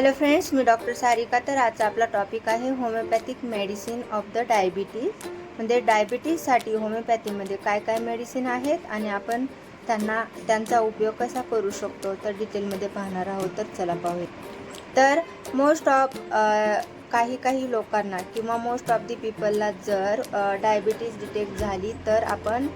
Hello friends मी doctor Sarika. तर आजचा आपला टॉपिक आहे homeopathic medicine of the diabetes म्हणजे डायबिटीजसाठी होमिओपॅथीमध्ये काय काय मेडिसिन आहेत आणि आपण त्यांना त्यांचा उपयोग कसा करू शकतो तर डिटेलमध्ये पाहणार आहोत. तर चला पाहूया. तर मोस्ट ऑफ काही काही लोकांना किंवा मोस्ट ऑफ दी पीपलला जर डायबिटीज डिटेक्ट झाली तर आपण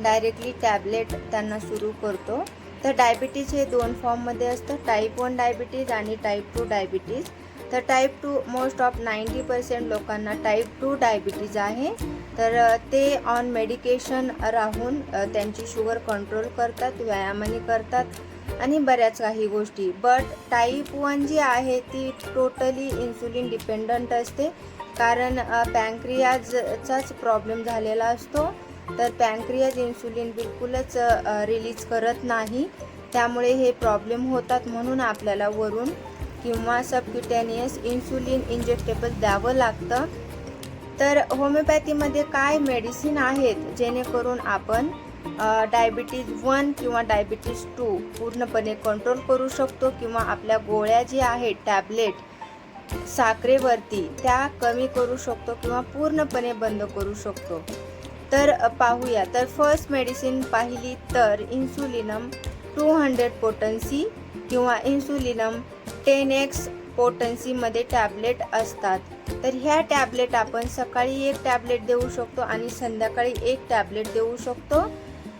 डायरेक्टली टॅबलेट त्यांना सुरू करतो. तर डायबिटीज हे दोन फॉर्ममध्ये असतं. टाईप वन डायबिटीज आणि टाईप टू डायबिटीज तर type two most of ninety percent लोकांना टाईप टू डायबिटीज आहे. तर ते ऑन मेडिकेशन राहून त्यांची शुगर कंट्रोल करतात व्यायामाने करतात आणि बऱ्याच काही गोष्टी. बट टाईप वन जी आहे ती टोटली इन्सुलिन डिपेंडंट असते. कारण पँक्रियाजचाच प्रॉब्लेम झालेला असतो. तर पॅनक्रियाज इन्सुलिन बिलकुलच रिलीज करत नाही. त्यामुळे हे प्रॉब्लेम होतात म्हणून आपल्याला वरून किंवा सबक्युटॅनियस इन्सुलिन इंजेक्टेबल द्यावं लागतं. तर होमिओपॅथीमध्ये काय मेडिसिन आहेत? जेणेकरून आपण डायबिटीज वन किंवा डायबिटीज टू पूर्णपणे कंट्रोल करू शकतो किंवा आपल्या गोळ्या ज्या आहेत टॅबलेट साखरेवरती त्या कमी करू शकतो किंवा पूर्णपणे बंद करू शकतो. तर पाहूया. तर फर्स्ट मेडिसिन पाहिली तर इन्सुलिनम टू हंड्रेड पोटन्सी किंवा इन्सुलिनम टेन एक्स पोटन्सीमध्ये टॅबलेट असतात. तर ह्या टॅबलेट आपण सकाळी एक टॅबलेट देऊ शकतो आणि संध्याकाळी एक टॅबलेट देऊ शकतो.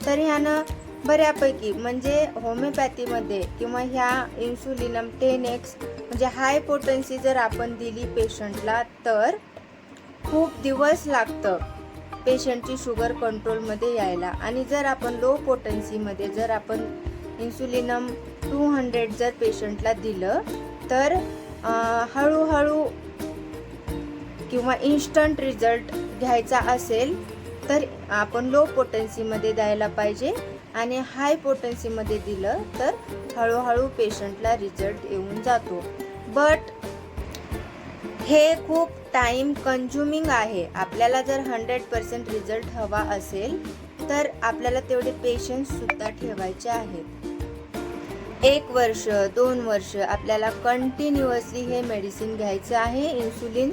तर ह्यानं बऱ्यापैकी म्हणजे होमिओपॅथीमध्ये किंवा ह्या इन्सुलिनम टेन एक्स म्हणजे हाय पोटन्सी जर आपण दिली पेशंटला तर खूप दिवस लागतं. पेशंटची शुगर कंट्रोलमध्ये यायला. आणि जर आपण लो पोटन्सीमध्ये जर आपण इन्सुलिनम टू हंड्रेड जर पेशंटला दिलं तर हळूहळू किंवा इन्स्टंट रिझल्ट घ्यायचा असेल तर आपण लो पोटन्सीमध्ये द्यायला पाहिजे. आणि हाय पोटन्सीमध्ये दिलं तर हळूहळू पेशंटला रिझल्ट येऊन जातो. बट हे खूप टाईम कन्झ्युमिंग आहे. आपल्याला जर हंड्रेड पर्सेंट रिझल्ट हवा असेल तर आपल्याला तेवढे पेशन्ससुद्धा ठेवायचे आहेत. एक वर्ष दोन वर्ष आपल्याला कंटिन्युअसली हे मेडिसिन घ्यायचं आहे. इन्सुलिन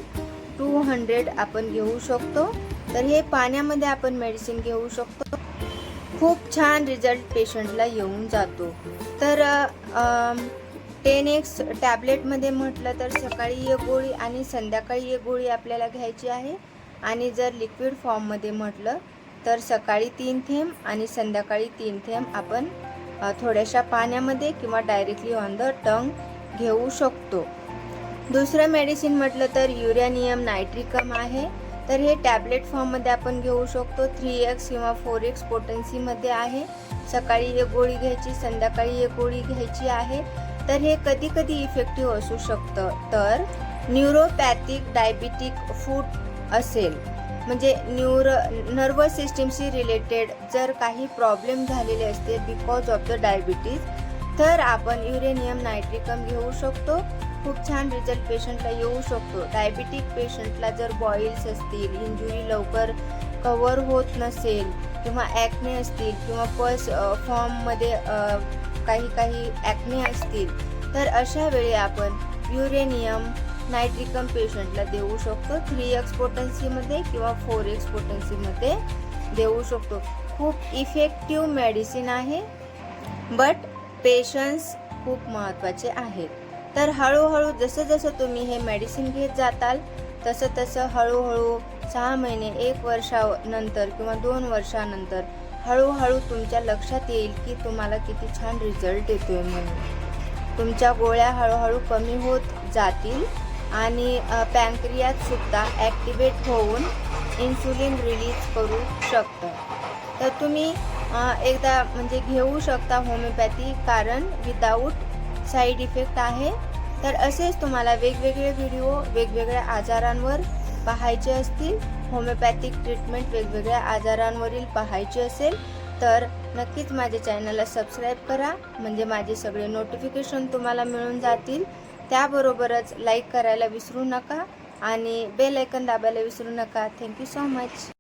टू हंड्रेड आपण घेऊ शकतो. तर हे पाण्यामध्ये आपण मेडिसिन घेऊ शकतो. खूप छान रिझल्ट पेशंटला येऊन जातो. तर टेन एक्स टॅबलेटमध्ये म्हटलं तर सकाळी एक गोळी आणि संध्याकाळी एक गोळी आपल्याला घ्यायची आहे. आणि जर लिक्विड फॉर्ममध्ये म्हटलं तर सकाळी तीन थेंब आणि संध्याकाळी तीन थेंब आपण थोड्याशा पाण्यामध्ये किंवा डायरेक्टली ऑन द टंग घेऊ शकतो. दुसरं मेडिसिन म्हटलं तर युरॅनियम नायट्रिकम आहे. तर हे टॅबलेट फॉर्ममध्ये आपण घेऊ शकतो. थ्री एक्स किंवा फोर एक्स पोटन्सीमध्ये आहे. सकाळी एक गोळी घ्यायची संध्याकाळी एक गोळी घ्यायची आहे. तर हे कधी कधी इफेक्टिव्ह असू शकतं. तर न्यूरोपॅथिक डायबिटिक फूड असेल. म्हणजे न्यूरो नर्वस सिस्टीमशी रिलेटेड जर काही प्रॉब्लेम झालेले असते बिकॉज ऑफ द डायबिटीज तर आपण युरेनियम नायट्रिकम घेऊ शकतो. खूप छान रिझल्ट पेशंटला येऊ शकतो. डायबिटिक पेशंटला जर बॉईल्स असतील इंजुरी लवकर कवर होत नसेल किंवा ॲक्ने असतील किंवा पस फॉर्ममध्ये काही काही ॲक्ने असतील तर अशा वेळी आपण युरेनियम नायट्रिकम पेशंटला देऊ शकतो. थ्री एक्स पोटन्सीमध्ये किंवा फोर एक्स पोटन्सीमध्ये देऊ शकतो. खूप इफेक्टिव्ह मेडिसिन आहे बट पेशन्स खूप महत्त्वाचे आहेत. तर हळूहळू जसं जसं तुम्ही हे मेडिसिन घेत जाताल तसं तसं हळूहळू सहा महिने एक वर्षानंतर किंवा दोन वर्षानंतर हळूहळू तुमच्या लक्षात येईल की तुम्हाला किती छान रिझल्ट येतोय म्हणून. तुमच्या गोळ्या हळूहळू कमी होत जातील आणि पँक्रियातसुद्धा ॲक्टिवेट होऊन इन्सुलिन रिलीज करू शकतं. तर तुम्ही एकदा म्हणजे घेऊ शकता होमिओपॅथी कारण विदाऊट साईड इफेक्ट आहे. तर असेच तुम्हाला वेगवेगळे व्हिडिओ वेगवेगळ्या आजारांवर पाहायचे असतील. होमिओपॅथिक ट्रीटमेंट वेगवेगळ्या आजारांवरील पाहायची असेल तर नक्कीच माझ्या चॅनलला सबस्क्राईब करा. म्हणजे माझे सगळे नोटिफिकेशन तुम्हाला मिळून जातील. त्याबरोबरच लाईक करायला विसरू नका आणि बेल ऐकन दाबायला विसरू नका. Thank you so much.